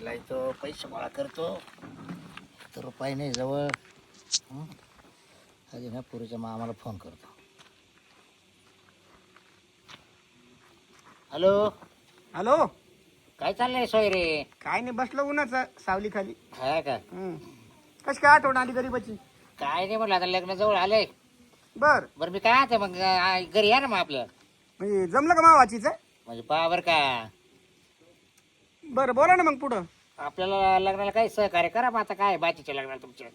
घरी तो पैसे गोळा करतो. तर रुपये नाही जवळ? आधी ना पुरीच्या मामाला फोन करतो. हॅलो? हॅलो? काय चाललंय सोय रे? काय नाही बसलो उन्हाचं सावली खाली हा का? कशी काय आठवण आली गरीबाची? काय नाही म्हटलं आता लग्न जवळ आलंय. बर. बरं मी काय आता मग आ, घरी या ना मग आपल्या म्हणजे जमलं का मावाचीच? म्हणजे पहा बरं का. बरं बोला ना मग पुढं. आपल्याला लग्नाला काही सहकार्य करा मग आता काय बाकीच्या लग्नाला तुमच्या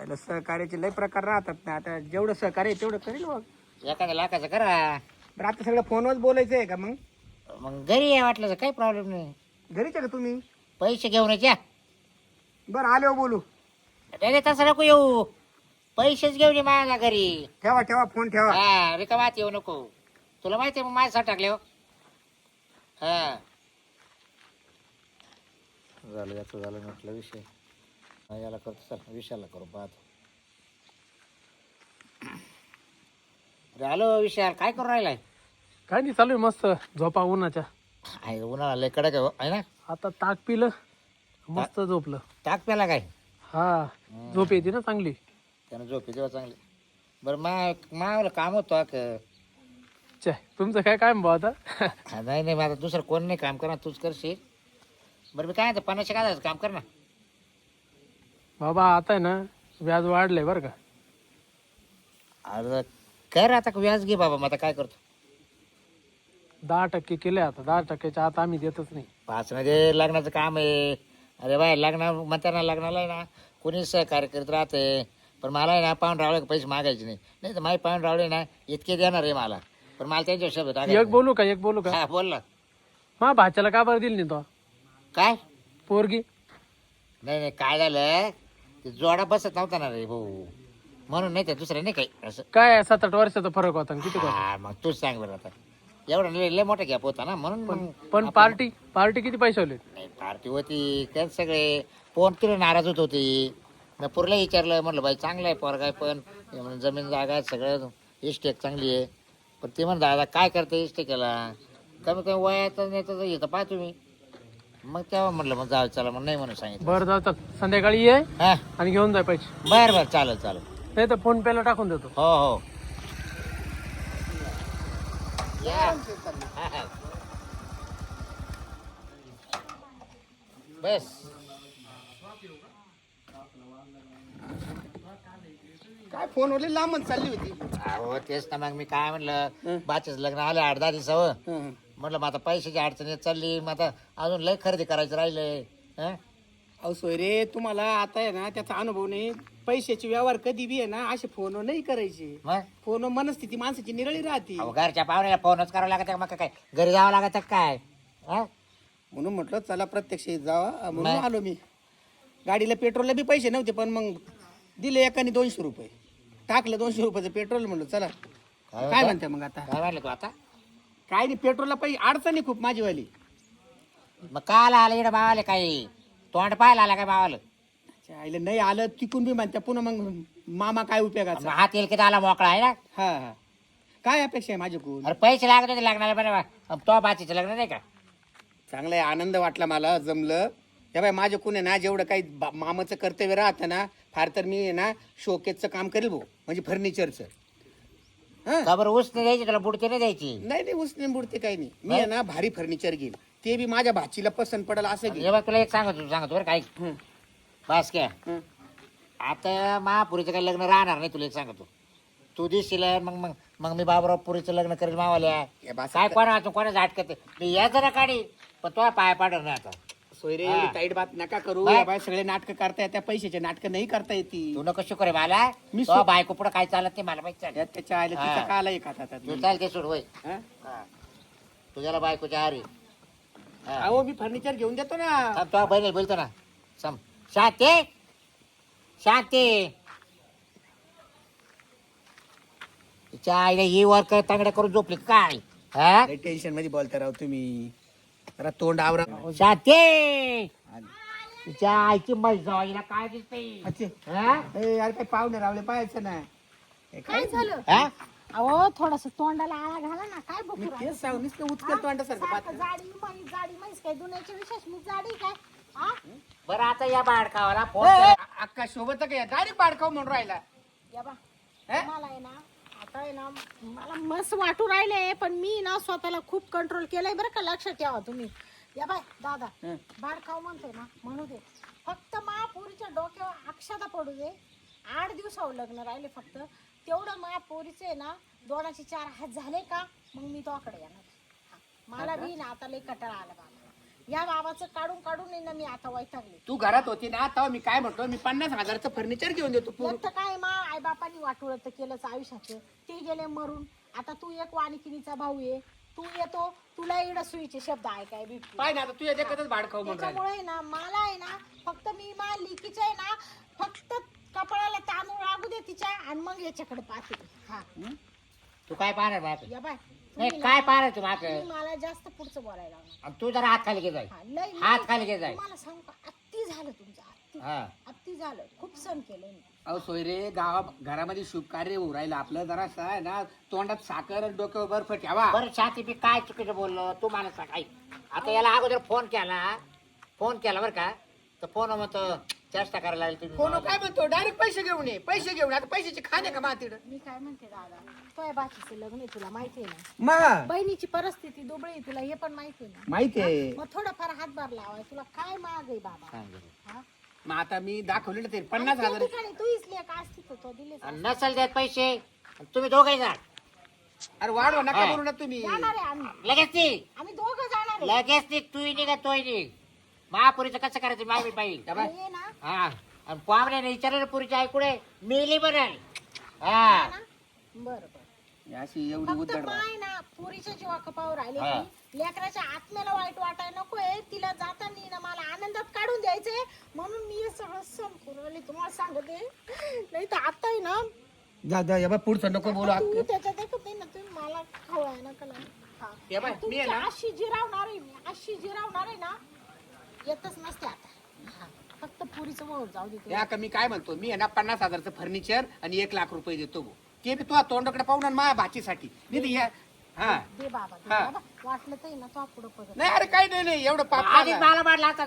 याला सहकार्याचे लय प्रकार राहतात ना. आता जेवढं सहकार्य आहे तेवढं करेल मग. एखाद्या लाखाचं करा. बरं आता सगळं फोनवर बोलायचं आहे का मग? मग घरी या वाटलं तर काही प्रॉब्लेम नाही. घरीच आहे का तुम्ही? पैसे घेऊनच या. बरं आले हो बोलू. नाही, तसं नको येऊ. पैसेच घेऊन ये माझ्या घरी. ठेवा ठेवा फोन ठेवा. हा रिकामात येऊ नको. तुला माहिती आहे मग माझ्यासाठी टाकले हो. हा. झालं याचं झालं म्हटलं विषय. याला करतो चल विषयाला करू पाहतो. अरे हॅलो विशाल काय करू राहिलाय? काय नाही चालू आहे मस्त झोपा उन्हाच्या. आहे उन्हाळा लय कडक आहे हो, आहे ना? आता ताक पिलं मस्त झोपलं. टाक प्याला काय? हा झोप येते ना चांगली. त्यानं झोपे तेव्हा चांगली. बरं मा मावलं काम होतो का तुमचं काय काय भाऊ आता? हा, नाही नाही माझं दुसरं कोण नाही काम करणार तूच करशील. बरं मी काय पन्नासशे काय काम कर ना. बाबा आता आहे ना व्याज वाढलंय बरं का. अरे कर आता व्याज घे बाबा मग आता काय करतो. दहा टक्के केले आता दहा टक्क्याच्या आत आम्ही देतच नाही. पाच मध्ये लग्नाचं काम आहे. अरे बाय लग्न म्हणताना लग्नाला आहे ना कोणी सहकार्य करत राहते पण मला आहे ना पाहून रावळे पैसे मागायचे नाही. नाही तर माझे पाहून रावळे ना इतके देणार आहे मला. पण मला त्यांच्या शब्द एक टाकायचे बोलू का एक बोलू का? हा बोल ना. मा भाच्याला का बरं दिली नाही तो? काय? पोरगी? नाही नाही काय झालं? ते जोडा बसत नव्हता ना रे भाऊ. म्हणून नाही ते दुसरं नाही काही. असं. काय सात आठ वर्षाचा फरक होता आणि किती होता हा मग तूच सांग बरं आता. एवढा लय लय मोठा गॅप होता ना म्हणून मग पण पार्टी पार्टी किती पैसे होले नाही पार्टी होती त्यात सगळे. फोन केले नाराज होत होती. मी पुरला विचारलं म्हटलं बाई चांगलं आहे पोरगा आहे पण म्हणे जमीन जागा आहे सगळं इस्टेक चांगली आहे. पण ते म्हणत दादा काय करते इस्टेकेला कमी कमी वयाचं नाही तर येतं पाहा तुम्ही. मग तेव्हा म्हटलं मग जाऊ चला मग नाही म्हणून सांगितलं. बरं जाऊ चल. संध्याकाळी ये हा. आणि घेऊन जाय पैसे. बरं बरं चालेल चालेल. नाही तर फोन पेला टाकून देतो. हो हो. या. हा, हा. बस. काय फोनवर लांबच चालली होती? अहो तेच ना मग मी काय म्हणलं बाचेच लग्न आले आठ दहा दिवसावर. हं. म्हटलं मग आता पैशाची अडचण येत चालली. मग आता अजून लय खरेदी करायचं राहिलंय. हं? अहो सोयरे तुम्हाला आता आहे ना त्याचा अनुभव नाही. पैशाचे व्यवहार कधी बी आहे ना असे फोन नाही करायचे. मग? फोन मनस्थिती माणसाची निरळी राहते. अहो घरच्या पाहुण्याला फोनच करावं लागत मग काय? घरी जावं लागत काय? हं? म्हणून म्हटलं चला प्रत्यक्ष जावा. म्हणून नाही. आलो मी. गाडीला पेट्रोलला बी पैसे नव्हते पण मग दिले एकाने दोनशे रुपये. टाकलं दोनशे रुपयाचं पेट्रोल म्हणलं चला. काय? म्हणते मग आता? काय म्हणलं तू आता? काय नाही पेट्रोलला पैसे अडचण खूप माझीवाली. मग काल आलं इकडे भावाले काही तोंड पाहायला आला काय भावाला? अच्छा, आईला नाही आलं तिकून बी म्हणत्या पुन्हा मग मामा काय मग उपयोगाचा हात येईल की आला मोकळा आहे ना? हा हा. काय अपेक्षा आहे माझ्याकडून? अरे पैसे लागत होते लग्नाला बरं तो बाचीचं लग्न नाही का? चांगला आहे आनंद वाटला मला जमलं. त्या बाय माझ्या आहे ना जेवढं काही बा- मामाचं कर्तव्य राहतं ना फार तर मी आहे ना शोकेसचं काम करेल भाऊ म्हणजे फर्निचरचं हा? का बरं ऊस नाही द्यायची तुला बुडते नाही द्यायची? नाही नाही उसने बुडते काही नाही. मी आहे ना भारी फर्निचर घेईल ते बी माझ्या भाचीला पसंत पडेल असं घेईल हे बघ तुला एक सांगतो सांगतो बरं काय बस क्या. आता महापुरीचं काही लग्न राहणार नाही तुला एक सांगतो. तू दिसशील मग मग मग मी बाबराव पुरीचं लग्न करेल मावाल्या. काय कोणा कोणाचं अटकत मी या जरा काढी. पण तो पाय पाडणार नाही आता. सोयरे हा. ताईट बात नका करू. बाय. या बाय सगळे नाटक करता येत्या पैशाचे नाटक नाही करता येते. तू नको शिकू रे मला मी सो- बायको पुढं काय चालत नाही मला माहिती चालेल त्याच्या आईला हा. तिचा काला एक हातात तू चाल ते सोड होय. हा? हा. तुझ्याला बायकोच्या आरी हा. अहो मी फर्निचर घेऊन देतो ना. थांब, तो बहिणी बोलतो ना. सम शांती शांती तिच्या आईला ही वर्क तांगड्या करून झोपली काय? हा? टेन्शनमध्ये बोलता राव तुम्ही. जरा तोंड आवरा. शांती तिच्या आईची जावाईला काय दिसते? अच्छा. हा? ए, यार काय पाहुणे रावले पाहायचं ना हे काय झालं? हा? अहो थोडस तोंडाला आळा घाला ना काय मी बघू तेच सांगू नुसतं उचकल तोंडासारखं जाडी म्हैस जाडी म्हैस काय दुनियाची विशेष मी जाडी काय? हा? बरं आता या बाडकावाला फोन अक्का शोभत का डायरेक्ट बाडकाव म्हणून राहिला. या बा. हे? मला आहे ना आता आहे ना मला मस्त वाटू राहिले पण मी ना स्वतःला खूप कंट्रोल केलंय बरं का लक्षात ठेवा तुम्ही. या बाय दादा हं. बाळकाव म्हणतोय ना म्हणू दे. फक्त महापुरीच्या डोक्यावर अक्षता पडू दे. आठ दिवसावर लग्न राहिले फक्त. तेवढं महापुरीचे आहे ना दोनाचे चार हात झाले का मग मी तोकडे येणार हा. मला बी ना आता लई कटाळा आला बाबा या बाबाचं काढून काढून आहे ना मी आता वैतागले. तू घरात होती ना तेव्हा मी काय म्हणतो मी पन्नास हजारचं फर्निचर घेऊन देतो एकटं काय मा आई बापानी वाटोळ तर केलंच आयुष्याचं. ते गेले मरून. आता तू एक वाणिकिनीचा भाऊ आहे. तू येतो तुला इकडं सुईचे शब्द ऐकाय भेटले पाय ना आता देखतच भाडकाव म्हणून राहिला. त्याच्यामुळे ना मला आहे ना फक्त मी मा लिकीचं आहे ना फक्त कपाळाला तांदूळ लागू दे तिच्या आणि मग याच्याकडे पाहते. हा. तू काय पाहणार बाप या बाय. नाही तुम्ही काय पाहणार तू माग? तुम्ही मला जास्त पुढचं बोलायला. तू जरा हात खाली घे जाय. हा, लय हात लय- खाली घे जाय. तुम्हाला सांगू का? झालं तुमचं हा. अत्ती झालं. खूप सण केलं मी. अहो सोयरे गावा घरामध्ये शुभ कार्य होऊ राहिलं आपलं जरा आहे ना तोंडात साखर आणि डोक्यावर बर्फ ठेवा. बरं छाती मी काय चुकीचं बोललो? तू मला सांग ऐक. आता याला अगोदर फोन केला. फोन केला बरं का? तर फोन म्हणतो चेष्टा करायला लागली कोण तुम्ही काय म्हणतो? डायरेक्ट पैसे घेऊन ये पैसे घेऊन ये. आता पैशाची खाणे का मातीड मी काय म्हणते दादा? तोय लग्न आहे तुला माहिती आहे ना? मा बहिणीची परिस्थिती दुबळी आहे, तुला हे पण माहिती आहे ना? माहिती आहे. मग थोडंफार हातभार लावाय. तुला काय माग आहे बाबा? सांग. हा? मग आता मी दाखवलेलं ते पन्नास आणि त्या हजार. ठिकाणी तू इसले का असती तर तो दिले आणि नसेल देत पैसे आणि तुम्ही दोघे जा. अरे वाढवा नका हा. बोलू ना तुम्ही. जाणार आहे आम्ही. लगेच ती आम्ही दोघं जाणार आहे. लगेच ती तू निघा तोय निघ. महापुरीचं कसं करायचं मागणी पाहिजे. ना हा आणि पाहुण्याने विचारलं पुरीच्या ऐकुडे मिली बनाल हा. हा ना? बरं बरं अशी एवढी फक्त माय ना पुरीच्या जीवा कपावर राहिले हा. लेकराच्या आत्म्याला वाईट वाटायला नकोय. तिला जाताना ना मला आनंदात काढून द्यायचंय. म्हणून मी हे सगळं सण करून राहिले. तुम्हाला सांगते. नाही तर आता आहे ना. जा जा या बाय पुढचं नको बोलू. आता तू अक्क. त्याच्यात देखत नाही ना तुम्ही मला खवळाय ना कला हे. बाय, मी आहे ना- अशी जिरावणार आहे मी अशी जिरावणार आहे ना येतच नसते आता. हा. फक्त पुरीचं जाऊ दे या का मी काय म्हणतो? मी आहे ना पन्नास हजारचं फर्निचर आणि एक लाख रुपये देतो भाऊ. ते बी तुझ्या तोंडाकडे पाहून आणि माझ्या भाचीसाठी. नाही तर या हा. दे बाबा दे हा. बाबा. वाटलं तर ना तो पुढं पडत नाही अरे काही नाही नाही एवढं पाप आधी. मला आता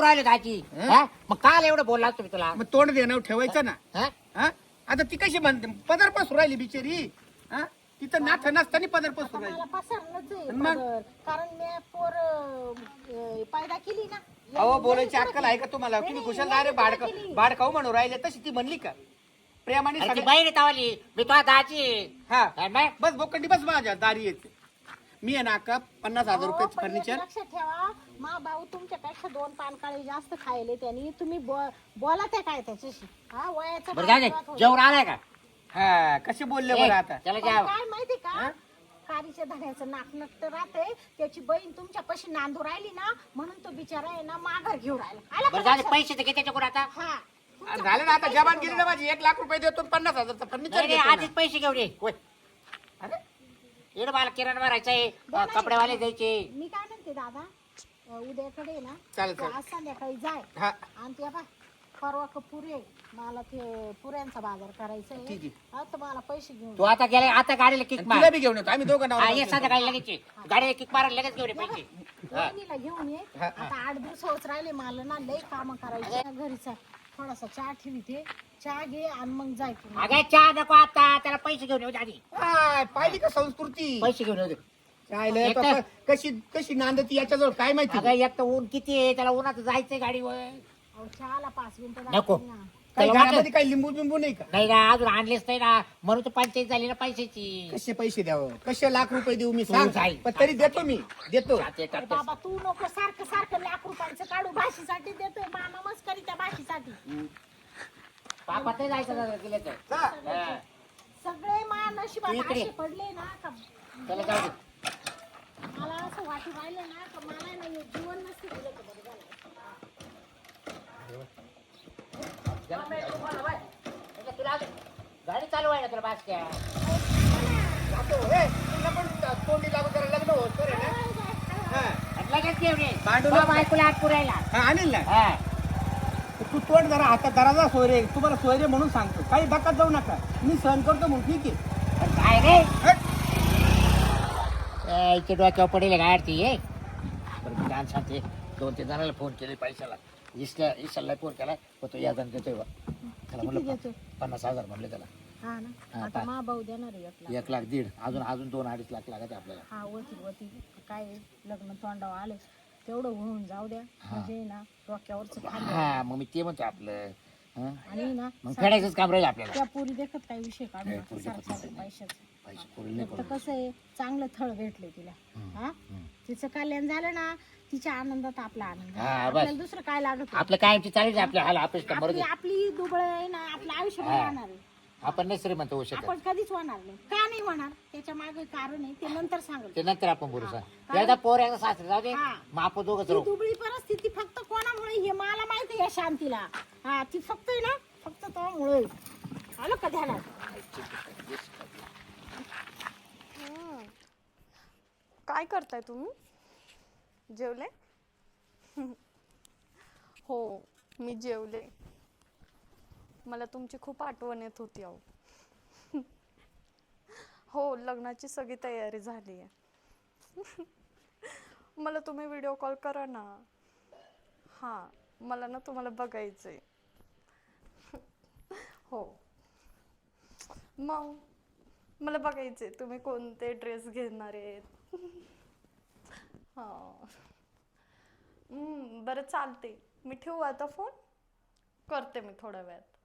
राहिले दाची हा? मग काल एवढं बोलला तुम्ही तुला. मग तोंड देणं ठेवायचं ना. हा? हा? आता ती कशी म्हणते पदर पसरू राहिली बिचारी. हा? तिथं नाथ नसताना पदर पसरू मला राहिली. पसरणच आहे मग? पदर. कारण मी पोर अं, पैदा केली ना. अहो बोलायची अक्कल आहे का तुम्हाला? तुम्ही यांनी अरे पैदा भाडकाव केली. भाडकाऊ म्हणून राहिले तशी ती म्हणली का? प्रेमाने अरे ती सगळं- बहीण तावली मी तुला दाची हा. हा, मग? बस बोकंडी बस माझ्या दारी येते. मी आहे ना अक्का पन्नास हजार अहो, रुपयाचं पण एक फर्निचर लक्षात ठेवा मा भाऊ तुमच्यापेक्षा दोन पानकाळे जास्त खायले त्यांनी. तुम्ही बो- बोला त्या काय त्याच्याशी? हा वयाचा बरं जाऊ दे. वादविवाद होतो. जेवण आलाय का? हा कसे बोलले बरं आता? त्याला पण काय माहिती का? कारीच्या धड्याचं नाक नकट राहते त्याची बहीण तुमच्या पशी नांदू राहिली ना म्हणून तो बिचारा आहे ना माघार घेऊन राहिला. आला बरं लक्षात? पैसे तर घे त्याच्याकडून आता. हा. झालं ना आता जबान गेली ना माझी. एक लाख रुपये देतो पन्नास हजारचं फर्निचर नाही नाही, घेतो आधीच ना. पैसे घेऊन ये. होय. अरे, इकडं मला किराणा भरायचा आहे. कपडेवाले द्यायचे. मी काय म्हणते दादा अं, उद्याकडे ना चालेल, तू चालेल. आज संध्याकाळी जाय. हा. आणि ते बा परवा का पुरे? मला ते पुऱ्यांचा बाजार करायचा ठीक आहे. आता मला पैसे घेऊन तू आता गेले आता गाडीला किक आणि मार. तुला बी घेऊन येतो. आम्ही दोघं हा ये संध्याकाळी लगेच ये. गाडीला किक मारायला लगेच घेऊन ये पैसे. वहिनीला घेऊन ये. हा, हा. आता आठ दिवस होत राहिले मला ना लय काम करायचे घरीचा. थोडासा चहा ठेवी चहा घे आणि मग जाय तू. अगं चहा नको आता. त्याला पैसे घेऊन येऊ दे आधी. पाहिली का संस्कृती? पैसे घेऊन येऊ दे. काय लय बाबा, कशी कशी नांदती याच्याजवळ? काय माहिती? अगं एक तर ऊन किती आहे. त्याला उन्हात जायचंय गाडीवर. चहाला पाच मिनिटं नको. लागतील ना. काही त्याला घरामध्ये काही लिंबू बिंबू नाही का नाही ना अजून आणलेच नाही ना म्हणून तर पंचायत झाली ना पैशाची कसे पैसे द्यावं कसे लाख रुपये देऊ मी तू सांग जाई. पण तरी देतो मी देतो जाते अरे करतेस. बाबा तू नको सारखं सारखं लाख रुपयाचं काढू भाशीसाठी देतोय मामा मस्करी त्या भाशीसाठी पापात नाही जायचं दादा गेले तर जा. हा. सगळे मा नशिबात तू इकडे. असे पडले ना का त्याला जाऊ दे मला असं वाटू राहिलं ना का मला ना हे जीवन नसते दिलं तर बरं झालं. गाडी चालू आहे ना तुला बासक्या तोंडी लागू जरा लग्न होत रे. ना हा. आणि लगेच घेऊन ये भांडू बाबा नको. बायकोला आत पुरायला हा, आणील ना हा तू तोंड जरा हातात दराजा सोयरे तुम्हाला सोयरे म्हणून सांगतो. काही धक्कात जाऊ नका मी सहन करतो म्हणून ठीक आहे पण काय रे. ए, इथे डोक्यावर पडेल गाडी ती ये बरं मी डान्स सांगते दोन तीन जणांना फोन केले पैशाला. इसल्या इशाला फोन केला पण तो याजन देतोय बा त्याला म्हणलं पन्नास हजार म्हणले त्याला. हा ना? हा, आता पा- मा भाऊ देणार आहे एक लाख. एक लाख दीड अजून अजून दोन अडीच लाख लागत आहे आपल्याला. हा वती वती काय लग्न तोंडावर आले तेवढं होऊन जाऊ द्या. म्हणजे ना डोक्यावरच हा मग मी ते म्हणतो आपलं हं? आणि ना मग फेडायचंच काम राहील आपल्याला. त्या पोरी देखत काही विषय काढू नाही, नका. पोरी देखत सारखं पैशाचं. पैसे पुरेल नाही तर कसं आहे चांगलं थळ भेटले तिला. हा? तिचं कल्याण झालं ना तिच्या आनंदात आपला आनंद. हा, बस. आपल्याला दुसरं काय लागत. आपलं कायमची चालेल आपल्या हाल आपली दे आपली दुबळ आहे ना आपलं आयुष्य राहणार आहे. आपण नाही श्रीमंत होऊ शकत. आपण कधीच होणार नाही. का नाही होणार? त्याच्यामागे कारण आहे ते नंतर सांगेल. ते नंतर आपण बोलू सर. एकदा पोर एकदा सासरे जाऊ दे. हा. मग आपण दोघंच ती राहू. दुबळी परिस्थिती फक्त कोणामुळे हे मला माहिती आहे या शांतीला. हा ती फक्त आहे ना फक्त त्यामुळे आलं का ध्यानात? काय करताय तुम्ही? जेवले? हो मी जेवले. मला तुमची खूप आठवण येत होती अहो. हो लग्नाची सगळी तयारी झाली आहे. मला तुम्ही व्हिडिओ कॉल करा ना. हां मला ना तुम्हाला बघायचं आहे हो. मग मला बघायचं आहे तुम्ही कोणते ड्रेस घेणार आहेत. हां. हम्म, बरं चालते मी ठेवू आता फोन? करते मी थोड्या वेळात.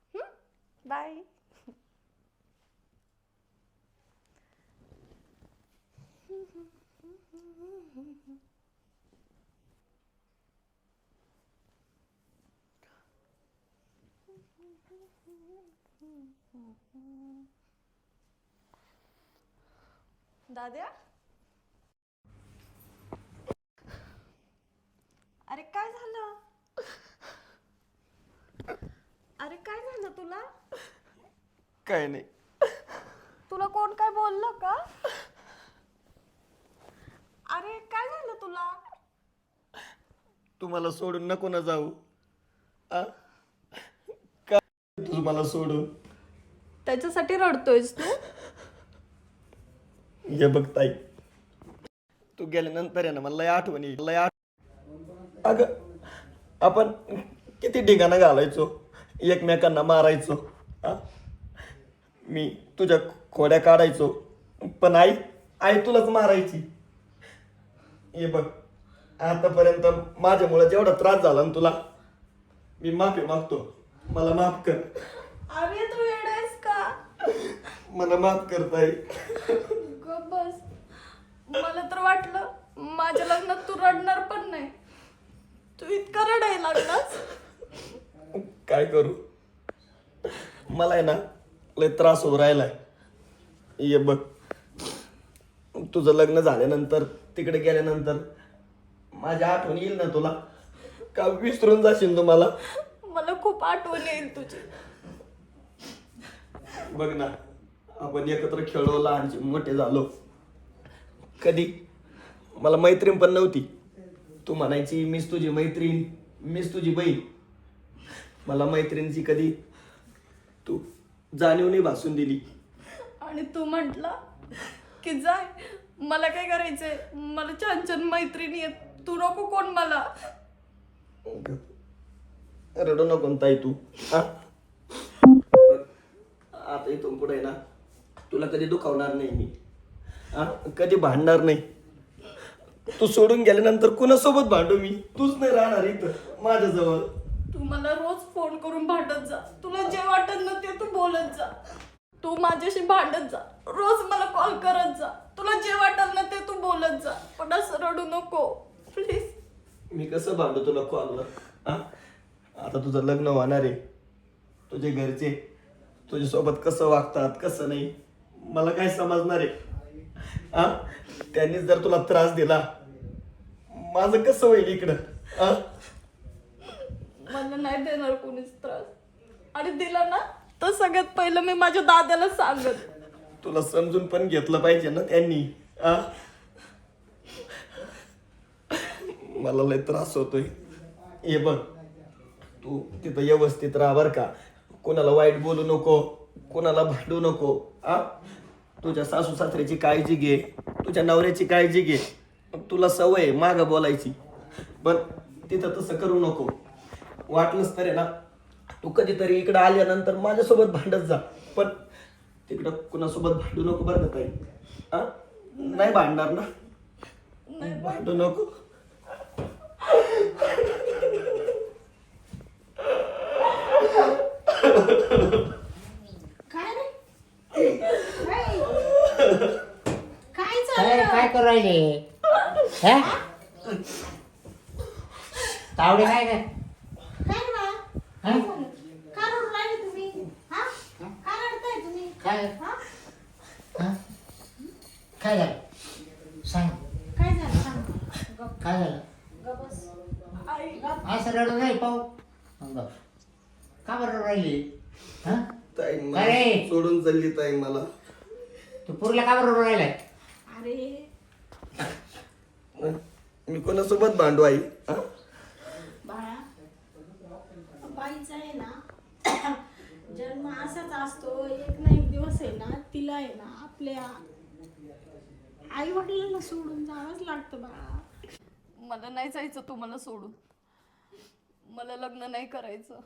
बाय. दाद्या? अरे काय झालं? अरे काय झालं तुला? काय नाही. तुला कोण काय बोललं का? अरे काय झालं तुला? तुम्हाला सोडून नको ना जाऊ. आ? का तू मला सोडून? त्याच्यासाठी रडतोयस तू? हे बघ ताई. तू गेल्यानंतर आहे ना मला लय आठवण येईल. लय आठ अगं आपण किती ठिकाणं घालायचो एकमेकांना मारायचो आ मी तुझ्या खोड्या काढायचो पण आई आई तुलाच मारायची. हे बघ आतापर्यंत माझ्यामुळे जेवढा त्रास झाला ना तुला मी माफी मागतो. मला माफ कर. अरे तू येडायस का? मला माफ करताय ग बस. मला तर वाटलं माझ्या लग्नात तू रडणार पण नाही. तू इतका रडायला लागलास? काय करू? मला आहे ना लय त्रास होऊ राहिलाय. ये बघ. तुझं लग्न झाल्यानंतर तिकडे गेल्यानंतर माझी आठवण येईल ना तुला? का विसरून जाशील तू मला? मला खूप आठवण येईल तुझी. बघ ना आपण एकत्र खेळलो लहानचे मोठे झालो. कधी? मला मैत्रीण पण नव्हती. तू म्हणायची मीच तुझी मैत्रीण मीच तुझी बहीण. मला मैत्रिणीची कधी तू जाणीव नाही भासून दिली. आणि तू म्हंटला की जाय मला काय करायचंय? मला छान छान मैत्रिणी आहेत. तू नको कोण मला. रडू नको ताई तू हा? आता इथून पुढे ना तुला कधी दुखावणार नाही मी हा? कधी भांडणार नाही. तू सोडून गेल्यानंतर कुणासोबत भांडू मी? तूच नाही राहणार इथं माझ्याजवळ. तू मला रोज फोन करून भांडत जा. तुला जे वाटत ना ते तू बोलत जा. तू माझ्याशी भांडत जा. रोज मला कॉल करत जा. तुला जे वाटत ना ते तू बोलत जा. पण असं रडू नको. प्लीज मी कसं भांडू तुला कॉलवर हा? आता तुझं लग्न होणार आहे. तुझे घरचे तुझ्यासोबत कसं वागतात कसं नाही मला काय समजणार आहे? हा त्यांनीच जर तुला त्रास दिला माझं कसं होईल इकडं? हा मला नाही देणार कोणीच त्रास. आणि दिला ना तर सगळ्यात पहिलं मी माझ्या दादाला सांगत. तुला समजून पण घेतलं पाहिजे ना त्यांनी आ? मला लय त्रास होतोय. हे बघ तू तिथं व्यवस्थित राहा बर का. कोणाला वाईट बोलू नको कोणाला भांडू नको आ? तुझ्या सासू सासऱ्याची काळजी घे. तुझ्या नवऱ्याची काळजी घे. तुला सवय माग बोलायची. पण तिथं तसं करू नको. वाटलंच तर ना तू कधीतरी इकडं आल्यानंतर माझ्यासोबत भांडत जा. पण तिकडं कुणासोबत भांडू नको बरं का ताई? हा नाही भांडणार ना? भांडू नको काय रे काय? काय काय चाललं राहिले हा? तावडे काय काय हा? हा? काय हा? हा? काय झालं? सांग. काय झालं? सांग. गप काय झालं? गप बस असं रडू नाही पाहू. मग बघ. का बरं राहिली? हा? ताई मला? सोडून चालली ताई मला. तू पुरीला का बरं राहिलाय? अरे मी कोणासोबत भांडू आई हा? बाळा बाईचा आहे ना जन्म असाच असतो एक ना एक दिवस आहे ना तिला आहे ना आपल्या आई वडिलांना सोडून जावंच लागतं बाळा. मला नाही जायचं तुम्हाला सोडून. मला लग्न नाही करायचं.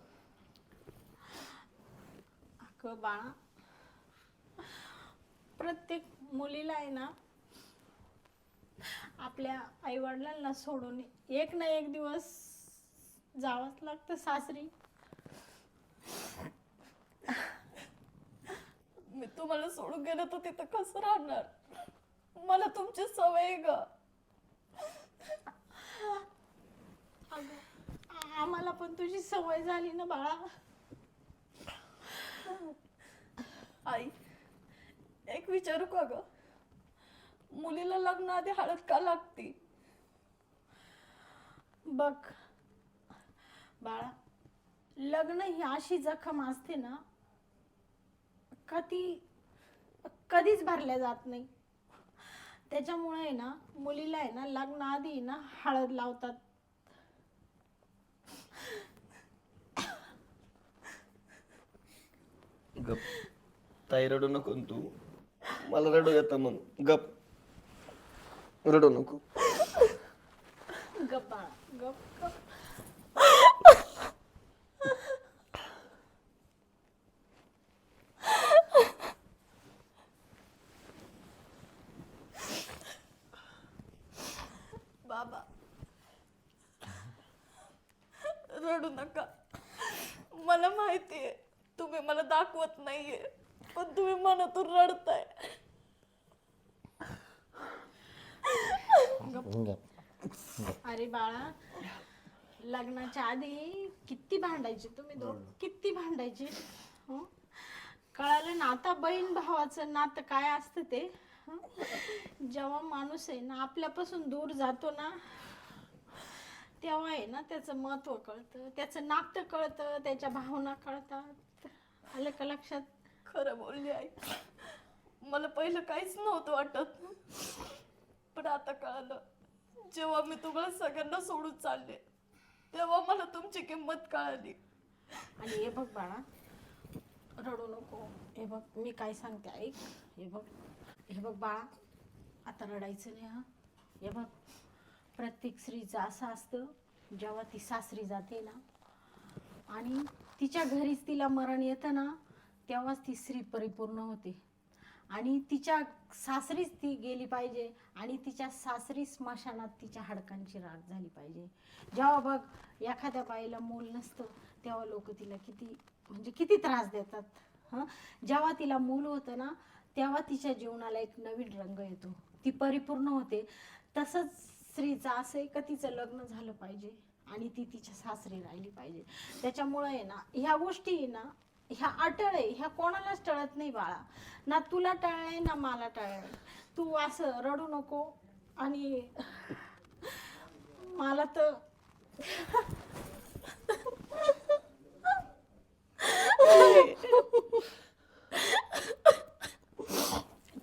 अगं बाळा प्रत्येक मुलीला आहे ना आपल्या आई वडिलांना सोडून एक ना एक दिवस जावंच लागतं सासरी. मी तुम्हाला सोडून गेलं तर तिथं कसं राहणार? मला तुमची सवय ग. आम्हाला पण तुझी सवय झाली ना बाळा. आई एक विचारू का ग? मुलीला लग्न आधी हळद का लागती? बघ बाळा लग्न ही अशी जखम असते ना का ती कधीच भरल्या जात नाही. त्याच्यामुळे आहे ना मुलीला आहे ना लग्नाआधी ना हळद लावतात. गप. ताई रडू नको न तू. मला रडू येतं मग गप. रडू नको. गप्पा. गप्प गप गप बाबा रडू नका मला माहितीये तुम्ही मला दाखवत नाहीये पण तुम्ही मनातून रडताय अरे बाळा लग्नाच्या आधी किती भांडायचे तुम्ही दोघ? किती भांडायचे? हं? कळालं ना आता बहीण भावाचं नातं काय असतं ते? हं? जेव्हा माणूस आहे ना आपल्यापासून दूर जातो ना तेव्हा आहे ना त्याचं महत्त्व कळतं त्याचं नातं कळतं त्याच्या भावना कळतात. आलं का लक्षात? खरं बोलली आई. मला पहिलं काहीच नव्हतं वाटत. पण आता कळालं. जेव्हा मी तुम्हाला सगळ्यांना सोडून चालले तेव्हा मला तुमची किंमत कळाली. आणि हे बघ बाळा रडू नको. हे बघ मी काय सांगते ऐक. हे बघ हे बघ बाळा आता रडायचं नाही हा. हे बघ प्रत्येक स्त्रीचं असं असतं जेव्हा ती सासरी जाते ना आणि तिच्या घरीच तिला मरण येतं ना तेव्हाच ती स्त्री परिपूर्ण होते. आणि तिच्या सासरीच ती गेली पाहिजे आणि तिच्या सासरी स्मशानात तिच्या हाडकांची राख झाली पाहिजे. जेव्हा बघ एखाद्या बाईला मूल नसतं तेव्हा लोक तिला किती म्हणजे किती त्रास देतात हं? जेव्हा तिला मूल होतं ना तेव्हा तिच्या जीवनाला एक नवीन रंग येतो. ती परिपूर्ण होते. तसंच स्त्रीचं असं आहे का तिचं लग्न झालं पाहिजे आणि ती तिच्या सासरी राहिली पाहिजे. त्याच्यामुळे आहे ना ह्या गोष्टी आहे ना ह्या अटळ आहे ह्या कोणालाच टळत नाही बाळा. ना तुला टळलंय ना मला टळले तू असं रडू नको आणि मला तर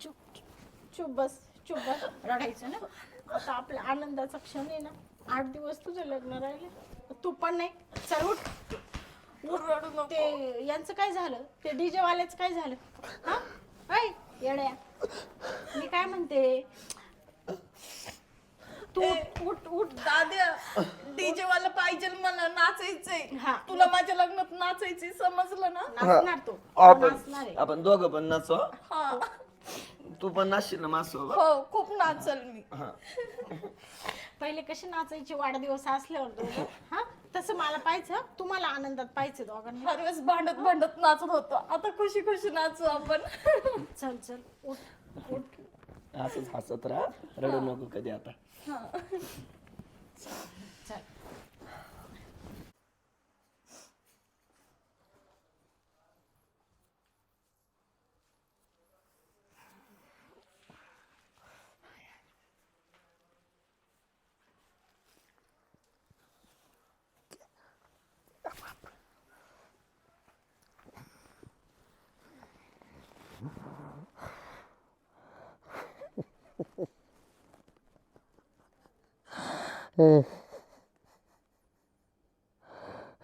चुप चुप बस चुप बस. रडायचं ना? आता आपला आनंदाचा क्षण आहे ना. आठ दिवस तुझं लग्न राहिले. तू पण नाही. चल उठ, रडू नको. ते यांचं काय झालं? ते डीजे वाल्याचं काय झालं? हा? ऐ येड्या. मी काय म्हणते? तू उठ उठ उठ. दाद्या डीजे वाला पाहिजे मला नाचायचंय. हा. तुला माझ्या लग्नात नाचायचंय समजलं ना? नाचणार तो. आपण नाचणार आहे. आपण दोघं पण नाचू हं? हा. तू पण नाचशील ना माझ्यासोबत हो खूप नाचल मी. पहिले कसे नाचायचे वाढदिवस असल्यावर दोघं? हा? तसं मला पाहिजे तुम्हाला आनंदात पाहिजे दोघांना. हर वेळेस भांडत भांडत नाचत होतो. आता खुशी खुशी नाचू आपण. चल चल उठ उठ. असंच हसत राहा. रडू नको कधी आता. 음.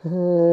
음.